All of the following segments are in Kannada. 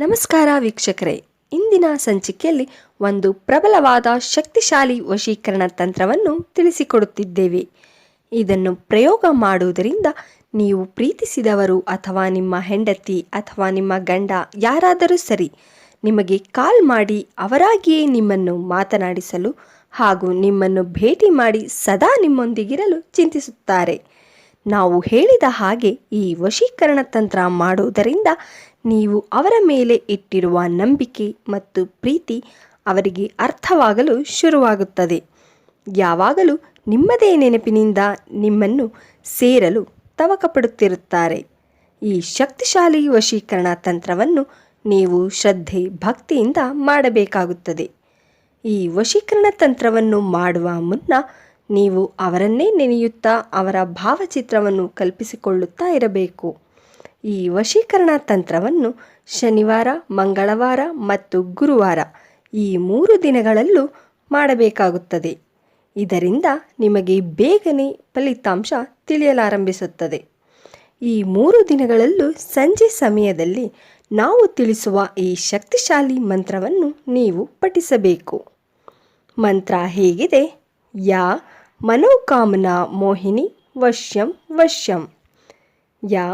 ನಮಸ್ಕಾರ ವೀಕ್ಷಕರೇ. ಇಂದಿನ ಸಂಚಿಕೆಯಲ್ಲಿ ಒಂದು ಪ್ರಬಲವಾದ ಶಕ್ತಿಶಾಲಿ ವಶೀಕರಣ ತಂತ್ರವನ್ನು ತಿಳಿಸಿಕೊಡುತ್ತಿದ್ದೇವೆ. ಇದನ್ನು ಪ್ರಯೋಗ ಮಾಡುವುದರಿಂದ ನೀವು ಪ್ರೀತಿಸಿದವರು ಅಥವಾ ನಿಮ್ಮ ಹೆಂಡತಿ ಅಥವಾ ನಿಮ್ಮ ಗಂಡ ಯಾರಾದರೂ ಸರಿ, ನಿಮಗೆ ಕಾಲ್ ಮಾಡಿ ಅವರಾಗಿಯೇ ನಿಮ್ಮನ್ನು ಮಾತನಾಡಿಸಲು ಹಾಗೂ ನಿಮ್ಮನ್ನು ಭೇಟಿ ಮಾಡಿ ಸದಾ ನಿಮ್ಮೊಂದಿಗಿರಲು ಚಿಂತಿಸುತ್ತಾರೆ. ನಾವು ಹೇಳಿದ ಹಾಗೆ ಈ ವಶೀಕರಣ ತಂತ್ರ ಮಾಡುವುದರಿಂದ ನೀವು ಅವರ ಮೇಲೆ ಇಟ್ಟಿರುವ ನಂಬಿಕೆ ಮತ್ತು ಪ್ರೀತಿ ಅವರಿಗೆ ಅರ್ಥವಾಗಲು ಶುರುವಾಗುತ್ತದೆ. ಯಾವಾಗಲೂ ನಿಮ್ಮದೇ ನೆನಪಿನಿಂದ ನಿಮ್ಮನ್ನು ಸೇರಲು ತವಕಪಡುತ್ತಿರುತ್ತಾರೆ. ಈ ಶಕ್ತಿಶಾಲಿ ವಶೀಕರಣ ತಂತ್ರವನ್ನು ನೀವು ಶ್ರದ್ಧೆ, ಭಕ್ತಿಯಿಂದ ಮಾಡಬೇಕಾಗುತ್ತದೆ. ಈ ವಶೀಕರಣ ತಂತ್ರವನ್ನು ಮಾಡುವ ಮುನ್ನ ನೀವು ಅವರನ್ನೇ ನೆನೆಯುತ್ತಾ ಅವರ ಭಾವಚಿತ್ರವನ್ನು ಕಲ್ಪಿಸಿಕೊಳ್ಳುತ್ತಾ ಇರಬೇಕು. ಈ ವಶೀಕರಣ ತಂತ್ರವನ್ನು ಶನಿವಾರ, ಮಂಗಳವಾರ ಮತ್ತು ಗುರುವಾರ ಈ ಮೂರು ದಿನಗಳಲ್ಲೂ ಮಾಡಬೇಕಾಗುತ್ತದೆ. ಇದರಿಂದ ನಿಮಗೆ ಬೇಗನೆ ಫಲಿತಾಂಶ ತಿಳಿಯಲಾರಂಭಿಸುತ್ತದೆ. ಈ ಮೂರು ದಿನಗಳಲ್ಲೂ ಸಂಜೆ ಸಮಯದಲ್ಲಿ ನಾವು ತಿಳಿಸುವ ಈ ಶಕ್ತಿಶಾಲಿ ಮಂತ್ರವನ್ನು ನೀವು ಪಠಿಸಬೇಕು. ಮಂತ್ರ ಹೇಗಿದೆ? ಯಾ ಮನೋಕಾಮನಾ ಮೋಹಿನಿ ವಶ್ಯಂ ವಶ್ಯಂ. ಯಾ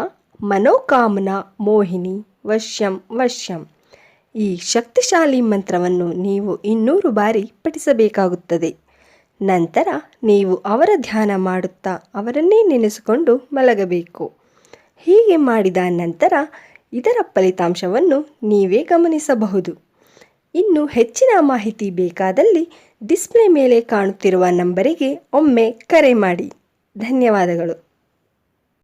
ಮನೋಕಾಮನಾ ಮೋಹಿನಿ ವಶ್ಯಂ ವಶ್ಯಂ. ಈ ಶಕ್ತಿಶಾಲಿ ಮಂತ್ರವನ್ನು ನೀವು ಇನ್ನೂರು ಬಾರಿ ಪಠಿಸಬೇಕಾಗುತ್ತದೆ. ನಂತರ ನೀವು ಅವರ ಧ್ಯಾನ ಮಾಡುತ್ತಾ ಅವರನ್ನೇ ನೆನೆಸಿಕೊಂಡು ಮಲಗಬೇಕು. ಹೀಗೆ ಮಾಡಿದ ನಂತರ ಇದರ ಫಲಿತಾಂಶವನ್ನು ನೀವೇ ಗಮನಿಸಬಹುದು. ಇನ್ನು ಹೆಚ್ಚಿನ ಮಾಹಿತಿ ಬೇಕಾದಲ್ಲಿ ಡಿಸ್ಪ್ಲೇ ಮೇಲೆ ಕಾಣುತ್ತಿರುವ ನಂಬರಿಗೆ ಒಮ್ಮೆ ಕರೆ ಮಾಡಿ. ಧನ್ಯವಾದಗಳು.